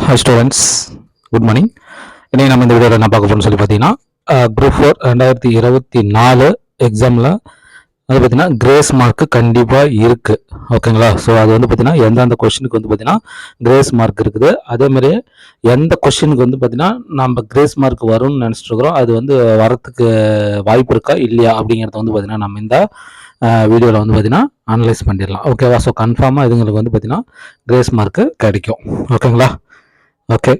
Hi students good morning இன்னைக்கு நம்ம இந்த வீடியோவில் என்ன பார்க்க போறோம்னு சொல்லி பார்த்தீங்கன்னா குரூப் ஃபோர் ரெண்டாயிரத்தி இருபத்தி நாலு எக்ஸாமில் அது பார்த்தீங்கன்னா கிரேஸ் மார்க்கு கண்டிப்பாக இருக்குது ஓகேங்களா ஸோ அது வந்து பார்த்தீங்கன்னா எந்தெந்த கொஷினுக்கு வந்து பார்த்தீங்கன்னா கிரேஸ் மார்க் இருக்குது. அதேமாதிரி எந்த கொஷினுக்கு வந்து பார்த்தீங்கன்னா நம்ம கிரேஸ் மார்க் வரும்னு நினச்சிட்டு இருக்கிறோம் அது வந்து வரத்துக்கு வாய்ப்பு இருக்கா? இல்லையா? அப்படிங்கிறத வந்து பார்த்தீங்கன்னா நம்ம இந்த வீடியோவில் வந்து பார்த்தீங்கன்னா அனலைஸ் பண்ணிடலாம். ஓகேவா ஸோ கன்ஃபார்மாக இதுங்களுக்கு வந்து பார்த்தீங்கன்னா கிரேஸ் மார்க்கு கிடைக்கும். ஓகேங்களா ஓகே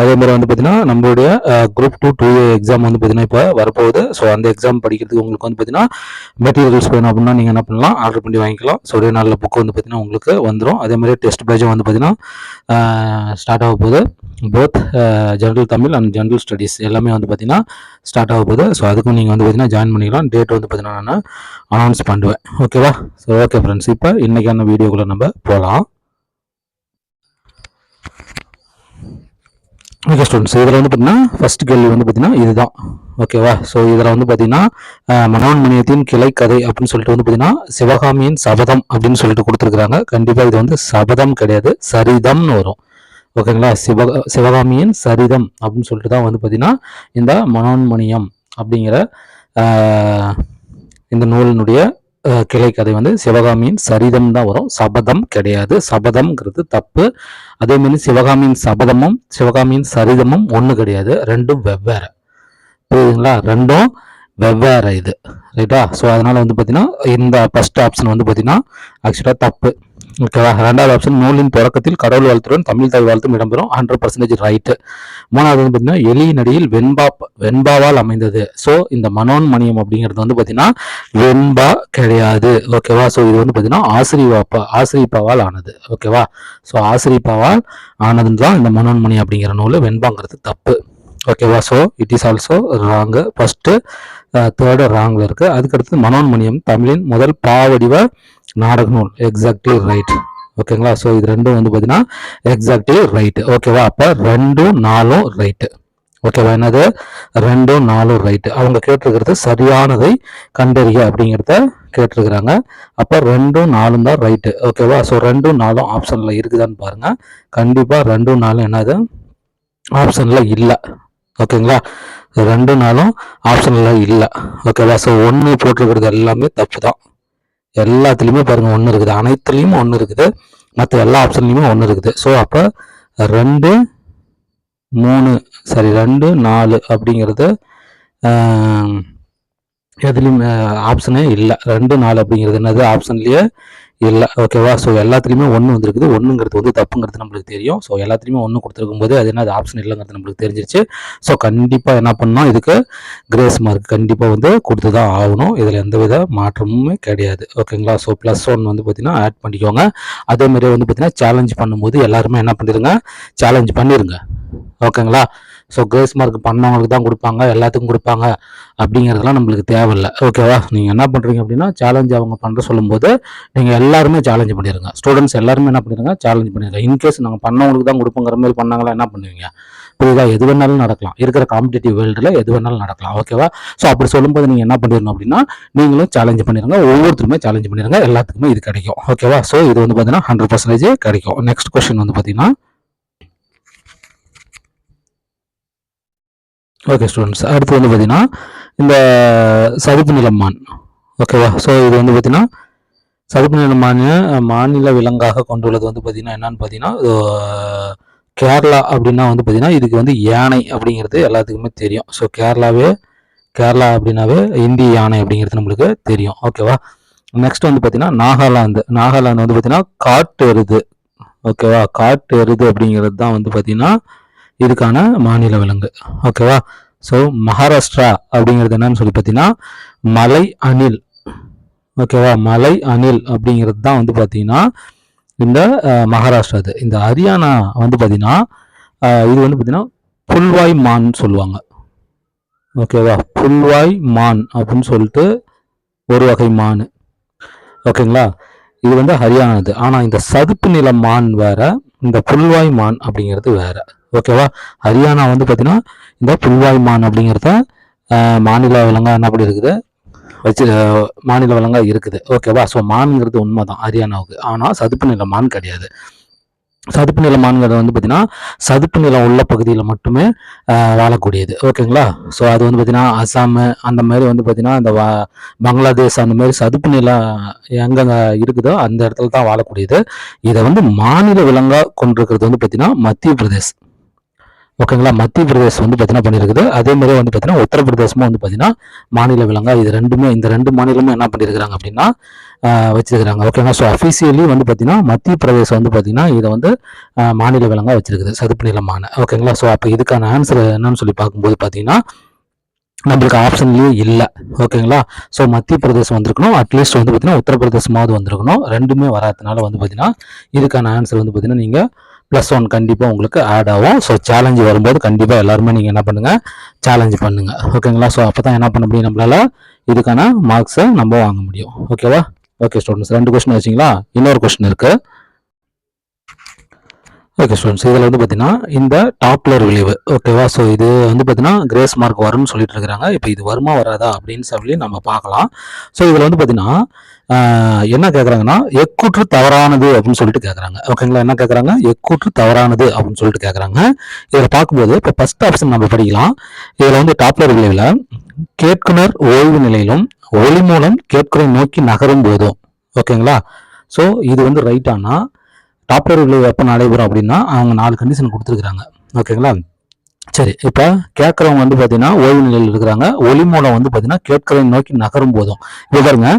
அதே மாதிரி வந்து பார்த்தீங்கன்னா நம்மளுடைய குரூப் டூ டூ எக்ஸாம் வந்து பார்த்தீங்கன்னா இப்போ வரப்போகுது. ஸோ அந்த எக்ஸாம் படிக்கிறதுக்கு உங்களுக்கு வந்து பார்த்தீங்கன்னா மெட்டீரியல்ஸ் வேணும் அப்படின்னா நீங்கள் என்ன பண்ணலாம் ஆர்டர் பண்ணி வாங்கிக்கலாம். ஸோ ஒரே நாளில் புக்கு வந்து பார்த்தீங்கன்னா உங்களுக்கு வந்துடும் அதே மாதிரி டெஸ்ட் பேஜும் வந்து பார்த்தீங்கன்னா ஸ்டார்ட் ஆக போகுது. Both general Tamil and general studies எல்லாமே வந்து பார்த்தீங்கன்னா ஸ்டார்ட் ஆக போகுது. ஸோ அதுக்கும் நீங்கள் வந்து பார்த்தீங்கன்னா ஜாயின் பண்ணிக்கலாம். டேட் வந்து பார்த்தீங்கன்னா நான் அனௌன்ஸ் பண்ணுவேன். ஓகேவா ஸோ ஓகே ஃப்ரெண்ட்ஸ் இப்போ இன்றைக்கான வீடியோக்குள்ளே நம்ம போகலாம் ஓகே ஸ்டூடெண்ட்ஸ் இதில் வந்து பார்த்தீங்கன்னா ஃபர்ஸ்ட் கேள்வி வந்து பார்த்தீங்கன்னா இதுதான். ஓகேவா ஸோ இதில் வந்து பார்த்தீங்கன்னா மனோன்மணியத்தின் கிளை கதை அப்படின்னு சொல்லிட்டு வந்து பார்த்தீங்கன்னா சிவகாமியின் சபதம் அப்படின்னு சொல்லிட்டு கொடுத்துருக்குறாங்க. கண்டிப்பாக இது வந்து சபதம் கிடையாது சரிதம்னு வரும். ஓகேங்களா சிவ சிவகாமியின் சரிதம் அப்படின்னு சொல்லிட்டு தான் வந்து பார்த்தீங்கன்னா இந்த மனோன்மணியம் அப்படிங்கிற இந்த நூலினுடைய கிளை கதை வந்து சிவகாமியின் சரிதம் தான் வரும். சபதம் கிடையாது. சபதம்ங்கிறது தப்பு. அதே மாதிரி சிவகாமியின் சபதமும் சிவகாமியின் சரிதமும் ஒன்று கிடையாது. ரெண்டும் வெவ்வேறு. புரியுதுங்களா? ரெண்டும் வெவ்வேறு இது. ரைட்டா ஸோ அதனால் வந்து பார்த்தீங்கன்னா இந்த ஃபஸ்ட் ஆப்ஷன் வந்து பார்த்தீங்கன்னா ஆக்சுவலாக தப்பு. ஓகேவா ரெண்டாவது ஆப்ஷன் நூலின் தொடக்கத்தில் கடவுள் வாழ்த்துடன் தமிழ் தாய் வாழ்த்தும் இடம்பெறும். ஹண்ட்ரட் பர்சன்டேஜ் ரைட்டு மூணாவது வந்து பார்த்தீங்கன்னா எலியின் நடியில் வெண்பா வெண்பாவால் அமைந்தது. ஸோ இந்த மனோன்மணியம் அப்படிங்கிறது வந்து பார்த்தீங்கன்னா வெண்பா கிடையாது. ஓகேவா ஸோ இது வந்து பார்த்தீங்கன்னா ஆசிரியப்பா ஆசிரியப்பாவால் ஆனது. ஓகேவா ஸோ ஆசிரியப்பாவால் ஆனதுன்னு தான் இந்த மனோன்மணி அப்படிங்கிற நூல். வெண்பாங்கிறது தப்பு. ஓகேவா so it is also rank first third ராங்கில் இருக்குது அதுக்கடுத்து மனோன்மணியம். தமிழின் முதல் பாவடிவ நாடக நூல் எக்ஸாக்ட்லி ரைட் ஓகேங்களா ஸோ இது ரெண்டும் வந்து பார்த்தீங்கன்னா எக்ஸாக்ட்லி ரைட்டு ஓகேவா அப்போ ரெண்டும் நாலும் ரைட்டு ஓகேவா என்னது? ரெண்டும் நாலும் ரைட்டு அவங்க கேட்டிருக்கிறது சரியானதை கண்டறிய அப்படிங்கிறத கேட்டிருக்கிறாங்க. அப்போ ரெண்டும் நாலும் தான் ரைட்டு ஓகேவா ஸோ ரெண்டும் நாலும் ஆப்ஷனில் இருக்குதான்னு பாருங்கள் கண்டிப்பாக ரெண்டும் நாலும் என்னது? ஆப்ஷனில் இல்லை. ஓகேங்களா ரெண்டு நாளும் ஆப்ஷனில் இல்லை. ஓகேவா ஸோ ஒன்று போட்டிருக்கிறது எல்லாமே தப்பு தான் எல்லாத்துலேயுமே பாருங்கள் ஒன்று இருக்குது. அனைத்துலேயும் ஒன்று இருக்குது. மற்ற எல்லா ஆப்ஷன்லேயுமே ஒன்று இருக்குது. ஸோ அப்போ ரெண்டு மூணு சரி ரெண்டு நாலு அப்படிங்கிறது எதுலேயும் ஆப்ஷனே இல்லை. ரெண்டு நாலு அப்படிங்கிறது என்னது? ஆப்ஷன்லேயே இல்லை. ஓகேவா ஸோ எல்லாத்துலேயுமே ஒன்று வந்துருக்குது. ஒன்றுங்கிறது வந்து தப்புங்கிறது நம்மளுக்கு தெரியும். ஸோ எல்லாத்துலேயுமே ஒன்று கொடுத்துருக்கும் போது அது என்ன அது ஆப்ஷன் இல்லைங்கிறது நம்மளுக்கு தெரிஞ்சிருச்சு. ஸோ கண்டிப்பாக என்ன பண்ணோம் இதுக்கு கிரேஸ் மார்க் கண்டிப்பாக வந்து கொடுத்து தான் ஆகணும். இதில் எந்த வித மாற்றமுமே கிடையாது. ஓகேங்களா ஸோ ப்ளஸ் ஒன் வந்து பார்த்தீங்கன்னா ஆட் பண்ணிக்கோங்க. அதேமாதிரி வந்து பார்த்தீங்கன்னா சேலஞ்ச் பண்ணும்போது எல்லாருமே என்ன பண்ணிடுங்க சேலஞ்ச் பண்ணிடுங்க ஓகேங்களா ஸோ கிரேஸ் மார்க் பண்ணவங்களுக்கு தான் கொடுப்பாங்க எல்லாத்துக்கும் கொடுப்பாங்க அப்படிங்கிறதுலாம் நம்மளுக்கு தேவையில்லை. ஓகேவா நீங்கள் என்ன பண்ணுறீங்க அப்படின்னா சேலஞ்ச் அவங்க பண்ணுற சொல்லும்போது நீங்கள் எல்லாருமே சேலஞ்ச் பண்ணிடுங்க ஸ்டூடெண்ட்ஸ் எல்லாருமே என்ன பண்ணிடுங்க சேலஞ்ச் பண்ணிடுங்க இன்கேஸ் நாங்கள் பண்ணவங்களுக்கு தான் கொடுப்போங்கிற மாதிரி பண்ணாங்களா என்ன பண்ணுவீங்க? புரியுதா? எது வேணாலும் நடக்கலாம். இருக்கிற காம்படிட்டிவ் வேர்ல்டில் எது வேணாலும் நடக்கலாம். ஓகேவா ஸோ அப்படி சொல்லும்போது நீங்கள் என்ன பண்ணிடணும் அப்படின்னா நீங்களும் சேலஞ்ச் பண்ணிடுங்க ஒவ்வொருத்தருமே சேலஞ்ச் பண்ணிடுங்க எல்லாத்துக்குமே இது கிடைக்கும். ஓகேவா ஸோ இது வந்து பார்த்தீங்கன்னா ஹண்ட்ரட் பர்சன்டேஜ் கிடைக்கும். நெக்ஸ்ட் கொஸ்டின் வந்து பார்த்தீங்கன்னா ஓகே ஸ்டூடெண்ட்ஸ் அடுத்து வந்து பார்த்தீங்கன்னா இந்த சதுப்பு நிலம் மான். ஓகேவா ஸோ இது வந்து பார்த்தீங்கன்னா சதுப்பு நிலமான மாநில மாநில விலங்காக கொண்டுள்ளது வந்து பார்த்தீங்கன்னா என்னன்னு பார்த்தீங்கன்னா கேரளா அப்படின்னா வந்து பார்த்தீங்கன்னா இதுக்கு வந்து யானை அப்படிங்கிறது எல்லாத்துக்குமே தெரியும். ஸோ கேரளாவே கேரளா அப்படின்னாவே இந்திய யானை அப்படிங்கிறது நம்மளுக்கு தெரியும். ஓகேவா நெக்ஸ்ட் வந்து பார்த்தீங்கன்னா நாகாலாந்து. நாகாலாந்து வந்து பார்த்தீங்கன்னா காட்டு எருது ஓகேவா காட்டு எருது அப்படிங்கிறது தான் வந்து பார்த்தீங்கன்னா இதுக்கான மாநில விலங்கு. ஓகேவா ஸோ மகாராஷ்டிரா அப்படிங்கிறது என்னன்னு சொல்லி பார்த்தீங்கன்னா மலை அணில். ஓகேவா மலை அணில் அப்படிங்கிறது தான் வந்து பார்த்தீங்கன்னா இந்த மகாராஷ்டிரா இது. இந்த ஹரியானா வந்து பார்த்தீங்கன்னா இது வந்து பார்த்தீங்கன்னா புல்வாய் மான் சொல்லுவாங்க. ஓகேவா புல்வாய் மான் அப்படின்னு சொல்லிட்டு ஒரு வகை மான். ஓகேங்களா இது வந்து ஹரியானாது ஆனால் இந்த சதுப்பு நில மான் வேற இந்த புல்வாய் மான் அப்படிங்கிறது வேற. ஓகேவா? ஹரியானா வந்து பார்த்தீங்கன்னா இந்த புல்வாய் மான் அப்படிங்கிறத மாநில விலங்காக என்ன அப்படி இருக்குது வச்சு மாநில விலங்காக இருக்குது. ஓகேவா? ஸோ மான்ங்கிறது உண்மை தான் ஹரியானாவுக்கு. ஆனால் சதுப்பு நில மான் கிடையாது. சதுப்பு நிலமான்கிறது வந்து பார்த்தீங்கன்னா சதுப்பு நிலம் உள்ள பகுதியில் மட்டுமே வாழக்கூடியது. ஓகேங்களா? ஸோ அது வந்து பார்த்தீங்கன்னா அசாம் அந்த மாதிரி வந்து பார்த்தீங்கன்னா இந்த வா பங்களாதேஷ் அந்த மாதிரி சதுப்பு நிலம் எங்கெங்க இருக்குதோ அந்த இடத்துல தான் வாழக்கூடியது. இதை வந்து மாநில விலங்காக கொண்டிருக்கிறது வந்து பார்த்தீங்கன்னா மத்திய பிரதேஷ். ஓகேங்களா? மத்திய பிரதேஷ் வந்து பார்த்தீங்கன்னா பண்ணியிருக்குது அதே மாதிரி வந்து பார்த்தீங்கன்னா உத்தரப்பிரதேசமும் வந்து பார்த்தீங்கன்னா மாநில விலங்கா இது ரெண்டுமே இந்த ரெண்டு மாநிலமும் என்ன பண்ணியிருக்கிறாங்க அப்படின்னா வச்சிருக்கிறாங்க. ஓகேங்களா? ஸோ அஃபீஷியலி வந்து பார்த்தீங்கன்னா மத்திய பிரதேசம் வந்து பார்த்தீங்கன்னா இதை வந்து மாநில விலங்கா வச்சிருக்குது. சதுப்பு நிலமான. ஓகேங்களா? ஸோ அப்போ இதுக்கான ஆன்சர் என்னன்னு சொல்லி பார்க்கும்போது பார்த்தீங்கன்னா நம்மளுக்கு ஆப்ஷன்லேயே இல்லை. ஓகேங்களா? ஸோ மத்திய பிரதேசம் வந்திருக்கணும். அட்லீஸ்ட் வந்து பார்த்தீங்கன்னா உத்தரப்பிரதேசமாவது வந்திருக்கணும். ரெண்டுமே வராதனால வந்து பார்த்தீங்கன்னா இதுக்கான ஆன்சர் வந்து பார்த்தீங்கன்னா நீங்கள் ப்ளஸ் ஒன் கண்டிப்பாக உங்களுக்கு ஆட் ஆகும். ஸோ சேலஞ்சு வரும்போது கண்டிப்பாக எல்லாருமே நீங்கள் என்ன பண்ணுங்கள் சேலஞ்சு பண்ணுங்கள் ஓகேங்களா ஸோ அப்போ தான் என்ன பண்ண முடியும் நம்மளால்? இதுக்கான மார்க்ஸை நம்ம வாங்க முடியும். ஓகேவா ஓகே ஸ்டூடெண்ட்ஸ் ரெண்டு கொஸ்டின் வச்சிங்களா? இன்னொரு கொஸ்டின் இருக்குது ஓகே ஸ்டூடெண்ட்ஸ் இதில் வந்து பார்த்தீங்கன்னா இந்த டாப்லர் விளைவு ஓகேவா ஸோ இது வந்து பார்த்தீங்கன்னா கிரேஸ் மார்க் வரும்னு சொல்லிட்டு இருக்கிறாங்க இப்போ இது வருமா வராதா? அப்படின்னு சொல்லி நம்ம பார்க்கலாம். ஸோ இதில் வந்து பார்த்தீங்கன்னா என்ன கேட்குறாங்கன்னா எக்கூற்று தவறானது அப்படின்னு சொல்லிட்டு கேட்குறாங்க ஓகேங்களா என்ன கேட்குறாங்க எக்கூற்று தவறானது அப்படின்னு சொல்லிட்டு கேட்குறாங்க இதில் பார்க்கும்போது இப்போ ஃபர்ஸ்ட் ஆப்ஷன் நம்ம படிக்கலாம். இதில் வந்து டாப்லர் விளைவில் கேட்குனர் ஓய்வு நிலையிலும் ஒளி மூலம் கேட்குறை நோக்கி நகரும் போதும் ஓகேங்களா ஸோ இது வந்து ரைட்டானா டாப்லர் விளைவு எப்போ நடைபெறும் அப்படின்னா அவங்க நாலு கண்டிஷன் கொடுத்துருக்குறாங்க. ஓகேங்களா சரி இப்போ கேட்குறவங்க வந்து பார்த்தீங்கன்னா ஓய்வு நிலையில் இருக்கிறாங்க. ஒளி மூலம் வந்து பார்த்தீங்கன்னா கேட்கறதை நோக்கி நகரும் போதும். இப்போ பாருங்க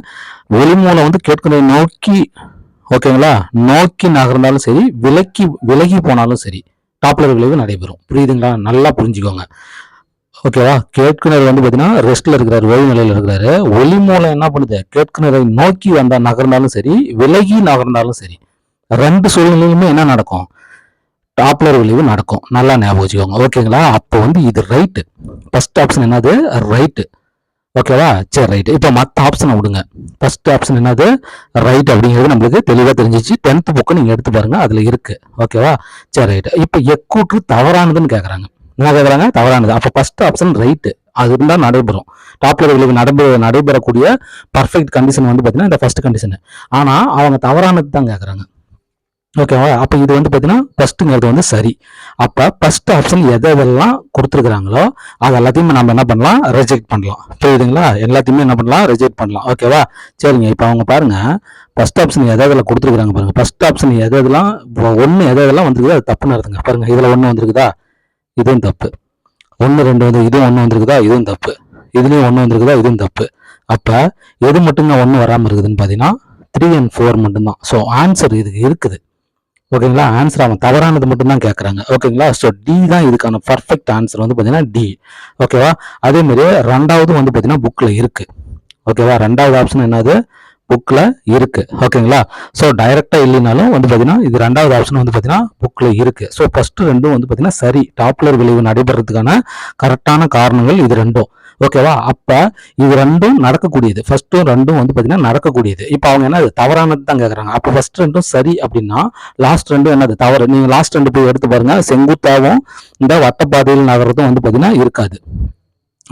ஒளி மூலம் வந்து கேட்கறதை நோக்கி ஓகேங்களா நோக்கி நகர்ந்தாலும் சரி விலக்கி விலகி போனாலும் சரி டாப்லர் விளைவு நடைபெறும். புரியுதுங்களா? நல்லா புரிஞ்சுக்கோங்க. ஓகேவா கேட்குனர் வந்து பார்த்தீங்கன்னா ரெஸ்ட்டில் இருக்கிறாரு ஓய்வு நிலையில் இருக்கிறாரு. ஒளி மூலம் என்ன பண்ணுது? கேட்குனரை நோக்கி வந்தால் நகர்ந்தாலும் சரி விலகி நகர்ந்தாலும் சரி ரெண்டு சூழ்நிலையுமே என்ன நடக்கும்? டாப்லர் விளைவு நடக்கும். நல்லா ஞாபகம் வச்சுக்கோங்க. ஓகேங்களா அப்போ வந்து இது ரைட்டு ஃபஸ்ட் ஆப்ஷன் என்னது? ரைட்டு ஓகேவா சரி ரைட்டு இப்போ மற்ற ஆப்ஷனை விடுங்க. ஃபஸ்ட் ஆப்ஷன் என்னது? ரைட் அப்படிங்கிறது நம்மளுக்கு தெளிவாக தெரிஞ்சிச்சு. டென்த் புக்கு நீங்கள் எடுத்து பாருங்க. அதில் இருக்குது ஓகேவா சரி ரைட்டு இப்போ எக்கூற்று தவறானதுன்னு கேட்குறாங்க என்ன கேட்குறாங்க தவறானது. அப்போ ஃபஸ்ட் ஆப்ஷன் ரைட்டு அது இருந்தால் நடைபெறும். டாப்லர் விளைவு நடைபெற நடைபெறக்கூடிய பர்ஃபெக்ட் கண்டிஷன் வந்து பார்த்தீங்கன்னா இந்த ஃபர்ஸ்ட் கண்டிஷன் ஆனால் அவங்க தவறானது தான் கேட்குறாங்க ஓகேவா அப்போ இது வந்து பார்த்தீங்கன்னா ஃபர்ஸ்ட்டுங்கிறது வந்து சரி. அப்போ ஃபர்ஸ்ட் ஆப்ஷன் எதை எதெல்லாம் கொடுத்துருக்குறாங்களோ அது எல்லாத்தையுமே நம்ம என்ன பண்ணலாம்? ரிஜெக்ட் பண்ணலாம். புரியுதுங்களா? எல்லாத்தையுமே என்ன பண்ணலாம்? ரிஜெக்ட் பண்ணலாம். ஓகேவா சரிங்க. இப்போ அவங்க பாருங்க. ஃபஸ்ட் ஆப்ஷன் எதை எதில் கொடுத்துருக்குறாங்க பாருங்க. ஃபஸ்ட் ஆப்ஷன் எது எதெல்லாம் ஒன்று எதை எதெல்லாம் வந்துருக்குதோ அது தப்புன்னு இருக்குங்க பாருங்க. இதில் ஒன்று வந்திருக்குதா? இதுவும் தப்பு. ஒன்று ரெண்டு வந்து இதுவும் ஒன்று வந்திருக்குதா? இதுவும் தப்பு. இதுலேயும் ஒன்று வந்திருக்குதா? இதுவும் தப்பு. அப்போ எது மட்டும்தான் ஒன்று வராமல் இருக்குதுன்னு பார்த்தீங்கன்னா த்ரீ அண்ட் ஃபோர் மட்டும்தான். ஸோ ஆன்சர் இதுக்கு இருக்குது. ஓகேங்களா? ஆன்சர் அவன் தவறானது மட்டும்தான் கேட்குறாங்க ஓகேங்களா? ஸோ டி தான் இதுக்கான பர்ஃபெக்ட் ஆன்சர் வந்து பார்த்தீங்கன்னா டி ஓகேவா? அதே மாதிரி ரெண்டாவது வந்து பார்த்தீங்கன்னா புக்கில் இருக்குது ஓகேவா? ரெண்டாவது ஆப்ஷன் என்னது? புக்கில் இருக்குது ஓகேங்களா? ஸோ டைரெக்டாக இல்லைனாலும் வந்து பார்த்தீங்கன்னா இது ரெண்டாவது ஆப்ஷன் வந்து பார்த்தீங்கன்னா புக்கில் இருக்குது ஸோ ஃபஸ்ட்டு ரெண்டும் வந்து பார்த்தீங்கன்னா சரி. டாப்லர் விளைவு நடைபெறதுக்கான கரெக்டான காரணங்கள் இது ரெண்டும். ஓகேவா அப்போ இது ரெண்டும் நடக்கக்கூடியது. ஃபஸ்ட்டும் ரெண்டும் வந்து பார்த்தீங்கன்னா நடக்கக்கூடியது. இப்போ அவங்க என்ன தவறானது தான் கேட்குறாங்க அப்போ ஃபஸ்ட் ரெண்டும் சரி அப்படின்னா லாஸ்ட் ரெண்டும் என்னது? தவறு. நீங்கள் லாஸ்ட் ரெண்டு போய் எடுத்து பாருங்க. செங்குத்தாவும் இந்த வட்டப்பாதையில் நகரத்தும் வந்து பார்த்தீங்கன்னா இருக்காது.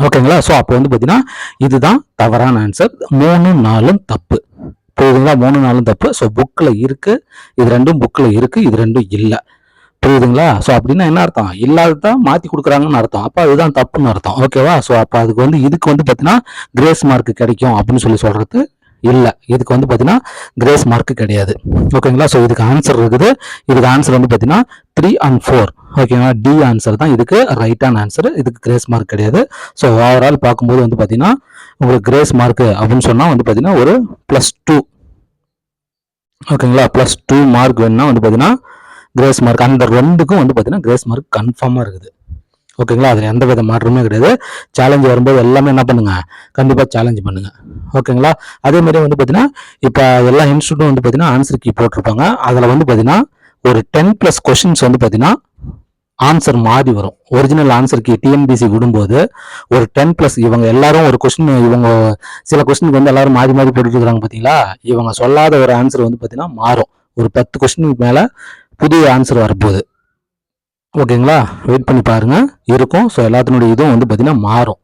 ஓகேங்களா ஸோ அப்போ வந்து பார்த்தீங்கன்னா இதுதான் தவறான ஆன்சர் மூணு நாலும் தப்பு. புரியுதுங்களா? மூணு நாலும் தப்பு. ஸோ புக்கில் இருக்குது இது ரெண்டும் புக்கில் இருக்குது இது ரெண்டும் இல்லை. புரியுதுங்களா? ஸோ அப்படின்னா என்ன அர்த்தம்? இல்லாததான் மாற்றி கொடுக்குறாங்கன்னு அர்த்தம். அப்போ அதுதான் தப்புன்னு அர்த்தம். ஓகேவா ஸோ அப்போ அதுக்கு வந்து இதுக்கு வந்து பார்த்தீங்கன்னா கிரேஸ் மார்க் கிடைக்கும் அப்படின்னு சொல்லி சொல்கிறது இல்லை. இதுக்கு வந்து பார்த்தீங்கன்னா கிரேஸ் மார்க் கிடையாது. ஓகேங்களா ஸோ இதுக்கு ஆன்சர் இருக்குது. இதுக்கு ஆன்சர் வந்து பார்த்தீங்கன்னா த்ரீ அண்ட் ஃபோர் ஓகேங்களா டி ஆன்சர் தான். இதுக்கு ரைட்டான ஆன்சர் இதுக்கு கிரேஸ் மார்க் கிடையாது. ஸோ ஓவரால் பார்க்கும்போது வந்து பார்த்தீங்கன்னா உங்களுக்கு கிரேஸ் மார்க் அப்படின்னு சொன்னால் வந்து பார்த்தீங்கன்னா ஒரு ப்ளஸ் டூ ஓகேங்களா ப்ளஸ் டூ மார்க் வேணுன்னா வந்து பார்த்தீங்கன்னா கிரேஸ் மார்க் அந்த ரெண்டுக்கும் வந்து பார்த்தீங்கன்னா கிரேஸ் மார்க் கன்ஃபார்மாக இருக்குது. ஓகேங்களா அதில் எந்த வித மாற்றமே கிடையாது. சேலஞ்சு வரும்போது எல்லாமே என்ன பண்ணுங்க? கண்டிப்பாக சேலஞ்ச் பண்ணுங்க. ஓகேங்களா அதே மாதிரி வந்து பார்த்தீங்கன்னா இப்போ எல்லா இன்ஸ்டியூட்டும் வந்து பார்த்தீங்கன்னா ஆன்சர் கீ போட்டிருப்பாங்க. அதில் வந்து பார்த்தீங்கன்னா ஒரு டென் ப்ளஸ் கொஷின்ஸ் வந்து பார்த்தீங்கன்னா ஆன்சர் மாறி வரும். ஒரிஜினல் ஆன்சர் கீ டிஎன்பிசி விடும்போது ஒரு டென் ப்ளஸ் இவங்க எல்லாரும் ஒரு கொஸ்டின் இவங்க சில கொஸ்டினுக்கு வந்து எல்லாரும் மாறி மாறி போட்டுட்டு இருக்கிறாங்க பார்த்தீங்களா இவங்க சொல்லாத ஒரு ஆன்சர் வந்து பார்த்தீங்கன்னா மாறும். ஒரு பத்து கொஸ்டினுக்கு மேலே புதிய ஆன்சர் வரப்போகுது. ஓகேங்களா வெயிட் பண்ணி பாருங்க. இருக்கும். ஸோ எல்லாத்தினுடைய இதுவும் வந்து பார்த்திங்கன்னா மாறும்.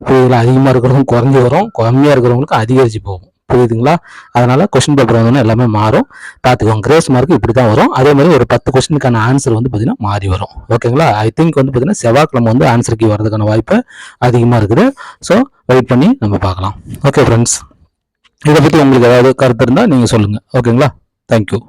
இப்போ அதிகமாக இருக்கிறவங்க குறைஞ்சி வரும். கம்மியாக இருக்கிறவங்களுக்கு அதிகரித்து போகும். புரியுதுங்களா? அதனால் கொஸ்டின் பேப்பர் வந்தோன்னா எல்லாமே மாறும். பார்த்துக்கோங்க. கிரேஸ் மார்க் இப்படி தான் வரும். அதே மாதிரி ஒரு பத்து கொஸ்டினுக்கான ஆன்சர் வந்து பார்த்தீங்கன்னா மாறி வரும். ஓகேங்களா ஐ திங்க் வந்து பார்த்தீங்கன்னா செவ்வாய்க்கிழமை வந்து ஆன்சருக்கு வரதுக்கான வாய்ப்பு அதிகமாக இருக்குது. ஸோ வெயிட் பண்ணி நம்ம பார்க்கலாம். ஓகே ஃப்ரெண்ட்ஸ் இதை பற்றி உங்களுக்கு ஏதாவது கருத்து இருந்தால் நீங்கள் சொல்லுங்கள் ஓகேங்களா தேங்க்யூ